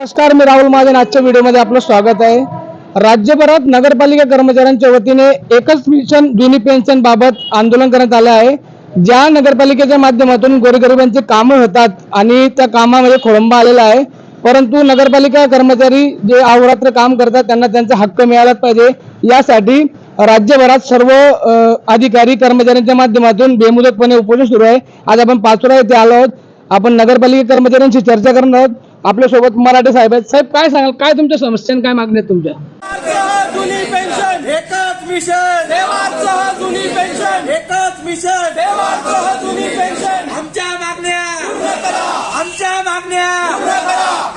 नमस्कार मी राहुल महाजन आजच्या व्हिडिओमध्ये आपलं स्वागत आहे. राज्यभरात नगरपालिका कर्मचाऱ्यांच्या वतीने एकच पेन्शन जुनी पेन्शन बाबत आंदोलन करण्यात आलं आहे. ज्या नगरपालिकेच्या माध्यमातून गोरगरिबांची कामं होतात आणि त्या कामामध्ये खोळंबा आलेला आहे. परंतु नगरपालिका कर्मचारी जे अहोरात्र काम करतात त्यांना त्यांचा हक्क मिळालाच पाहिजे. यासाठी राज्यभरात सर्व अधिकारी कर्मचाऱ्यांच्या माध्यमातून बेमुदतपणे उपोषण सुरू आहे. आज आपण पाचोरा येथे आलो आहोत. आपण नगरपालिका कर्मचाऱ्यांशी चर्चा करणार आहोत. आपल्यासोबत मराठे साहेब आहेत. साहेब काय सांगाल? काय तुमच्या समस्या आणि काय मागण्या आहेत तुमच्या? देवाचं जुनी पेन्शन एकच मिशन. देवाचं जुनी पेन्शन एकच मिशन. देवाचं जुनी पेन्शन आमच्या मागण्या. आमच्या मागण्या.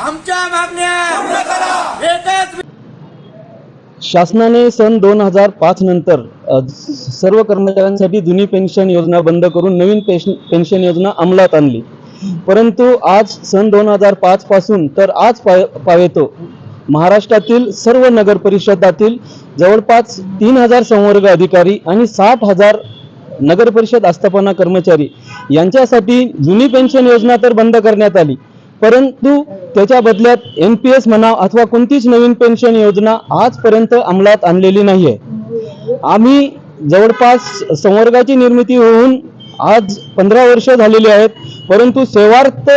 आमच्या मागण्या. एकच शासनाने सन दोन हजार पाच नंतर सर्व कर्मचाऱ्यांसाठी जुनी पेन्शन योजना बंद करून नवीन पेन्शन पेन्शन योजना अंमलात आणली. परंतु आज सन दोन हजार पाच पासून तर आज पावेतो महाराष्ट्रातील सर्व नगर परिषदातील जवळपास तीन हजार संवर्ग अधिकारी आणि साठ हजार नगर परिषद आस्थापना कर्मचारी यांच्यासाठी जुनी पेन्शन योजना तर बंद करण्यात आली. परंतु त्याच्या बदल्यात एन पी एस म्हणा अथवा कोणतीच नवीन पेन्शन योजना आजपर्यंत अंमलात आणलेली नाही आहे आम्ही जवळपास संवर्गाची निर्मिती होऊन आज पंधरा वर्ष झालेली आहेत परंतु सेवार्थ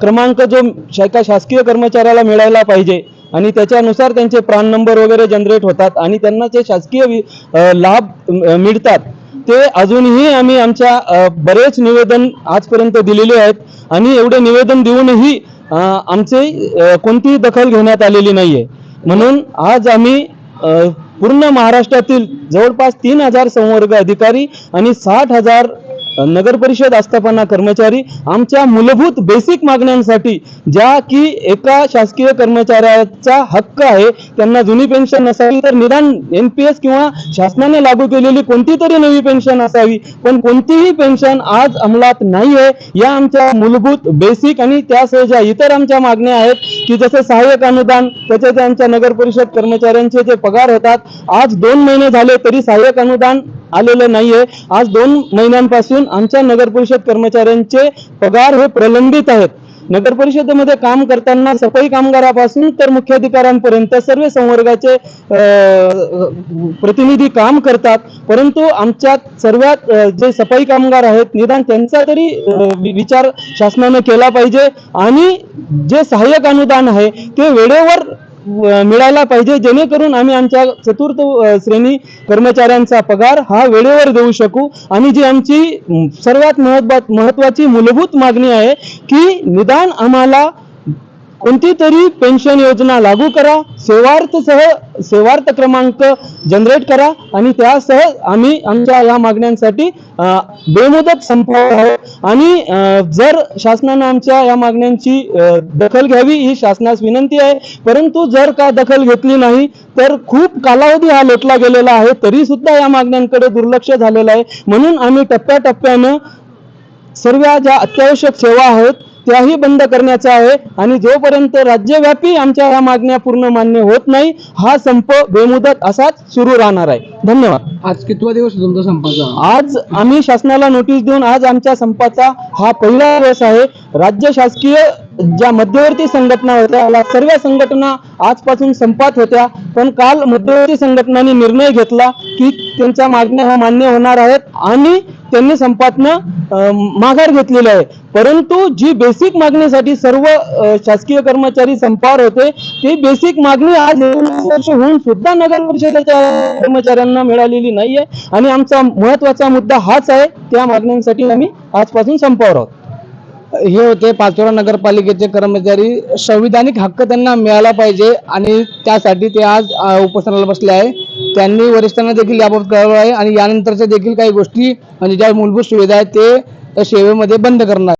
क्रमांक जो एका शासकीय कर्मचाऱ्याला मिळायला पाहिजे आणि त्याच्यानुसार त्यांचे प्राण नंबर वगैरे जनरेट होतात आणि त्यांना जे शासकीय लाभ मिळतात ते अजूनही आम्ही आमच्या बरेच निवेदन आजपर्यंत दिलेले आहेत आणि एवढे निवेदन देऊनही आमचे कोणतीही दखल घेण्यात आलेली नाहीये. म्हणून आज आम्ही पूर्ण महाराष्ट्रातील जवळपास तीन हजार संवर्ग अधिकारी आणि साठ हजार नगर परिषद आस्थापना कर्मचारी आमच्या मूलभूत बेसिक मागण्यांसाठी ज्या की एका शासकीय कर्मचाऱ्याचा हक्क आहे त्यांना जुनी पेन्शन नसावी तर निदान एन पी एस किंवा शासनाने लागू केलेली कोणती तरी नवी पेन्शन असावी पण कोणतीही पेन्शन आज अंमलात नाही आहे या आमच्या मूलभूत बेसिक आणि त्यासह ज्या इतर आमच्या मागण्या आहेत की जसं सहाय्यक अनुदान त्याचे आमच्या नगर परिषद कर्मचाऱ्यांचे जे पगार होतात आज दोन महिने झाले तरी सहाय्यक अनुदान आलेलं नाहीये. आज दोन महिन्यांपासून आमच्या नगर परिषद कर्मचाऱ्यांचे पगार हे प्रलंबित आहेत. नगर परिषदेमध्ये काम करताना सफाई कामगारापासून तर मुख्याधिकाऱ्यांपर्यंत सर्व संवर्गाचे प्रतिनिधी काम करतात. परंतु आमच्यात सर्वात जे सफाई कामगार आहेत निदान त्यांचा तरी विचार शासनाने केला पाहिजे. आणि जे सहाय्यक अनुदान आहे ते वेळेवर मिळायला पाहिजे जेणेकरून आम्ही आमच्या चतुर्थ श्रेणी कर्मचाऱ्यांचा पगार हा वेळेवर देऊ शकू. आणि जी आमची सर्वात महत्वा महत्वाची मूलभूत मागणी आहे की निदान आम्हाला कोणती तरी पेन्शन योजना लागू करा सेवार्थसह सेवार्थ क्रमांक जनरेट करा आणि त्यासह आम्ही आमच्या या मागण्यांसाठी बेमुदत संपवणार आहोत. आणि जर शासनानं आमच्या या मागण्यांची दखल घ्यावी ही शासनास विनंती आहे. परंतु जर का दखल घेतली नाही तर खूप कालावधी हा लोटला गेलेला आहे तरी सुद्धा या मागण्यांकडे दुर्लक्ष झालेलं आहे. म्हणून आम्ही टप्प्याटप्प्यानं सर्व ज्या अत्यावश्यक सेवा आहेत त्याही बंद करण्याचा आहे. आणि जोपर्यंत राज्यव्यापी आमच्या ह्या मागण्या पूर्ण मान्य होत नाही हा संप बेमुदत असाच सुरू राहणार आहे. धन्यवाद. आज कितवा दिवस तुमचा संपाचा? आज आम्ही शासनाला नोटीस देऊन आज आमच्या संपाचा हा पहिला दिवस आहे. राज्य शासकीय ज्या मध्यवर्ती संघटना होत्या या सर्व संघटना आजपासून संपात होत्या. पण काल मध्यवर्ती संघटनांनी निर्णय घेतला की त्यांच्या मागण्या ह्या मान्य होणार आहेत आणि त्यांनी संपातनं माघार घेतलेली आहे. परंतु जी बेसिक मागणीसाठी सर्व शासकीय कर्मचारी संपावर होते ती बेसिक मागणी आज वर्ष होऊन सुद्धा नगर परिषदेच्या कर्मचाऱ्यांना मिळालेली नाहीये. आणि आमचा महत्त्वाचा मुद्दा हाच आहे त्या मागण्यांसाठी आम्ही आजपासून संपावर आहोत. हे होते पाचोरा नगरपालिकेचे कर्मचारी. संविधानिक हक्क त्यांना मिळाला पाहिजे आणि त्यासाठी ते आज उपोषणाला बसले आहे. त्यांनी वरिष्ठांना देखील याबाबत कळवलं आहे आणि यानंतरच्या देखील काही गोष्टी म्हणजे ज्या मूलभूत सुविधा आहेत ते सेवेमध्ये बंद करणार